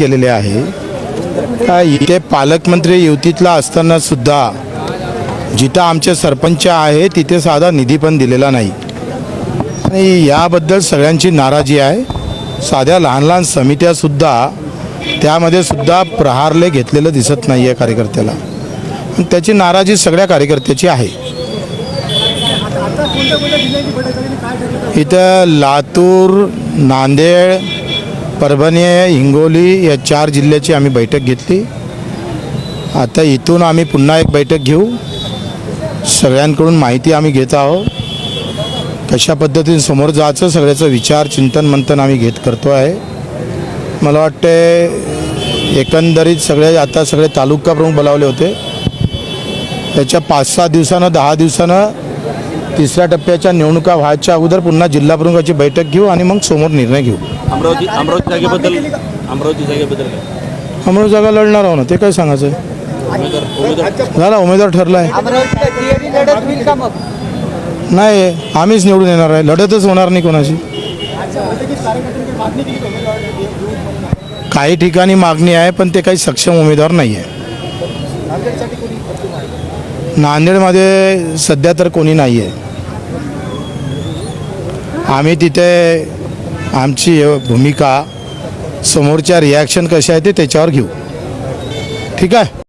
केलेले आहे. इथे पालकमंत्री युतीतला असताना सुद्धा जिथं आमचे सरपंच आहे तिथे साधा निधी पण दिलेला नाही. आणि याबद्दल सगळ्यांची नाराजी आहे. साध्या लहान लहान समित्यासुद्धा त्यामध्ये सुद्धा प्रहारले घेतलेलं दिसत नाही आहे कार्यकर्त्याला. त्याची नाराजी सगळ्या कार्यकर्त्याची आहे. इथं लातूर नांदेड परभणी हिंगोली या चार जिल्ह्याची आम्ही बैठक घेतली. आता इथून आम्ही पुन्हा एक बैठक घेऊ. सगळ्यांकडून माहिती आम्ही घेत आहोत. कशा पद्धतीने समोर जायचं सगळ्याचं विचार चिंतन मंथन आम्ही घेत करतो आहे. मला वाटते एकंदरीत सगळे आता सगळे तालुका प्रमुख बोलावले होते. त्याच्या पाच सहा दिवसानं दहा दिवसानं तिसऱ्या टप्प्याच्या निवडणुका व्हायच्या अगोदर पुन्हा जिल्हा प्रमुखाची बैठक घेऊ आणि मग समोर निर्णय घेऊ. अमरावती अमरावती जागेबद्दल अमरावती जागेबद्दल काय? अमरावती जागा लढणार आहो ना ते काय सांगायचं आहे? उमेदवार उमेदवार झाला उमेदवार ठरला आहे अमरावतीला तिहेरी लढत होईल का मग? नाही आम्हीच निवडून येणार आहे. लढतच होणार नाही कोणाची. काही ठिकाणी मागणी आहे पण ते काही सक्षम उमेदवार नाही आहे. नांदेडमध्ये सध्या तर कोणी नाही आहे आम्ही तिथे आमची भूमिका समोरच्या रिॲक्शन कशा आहे ते त्याच्यावर घेऊ. ठीक आहे?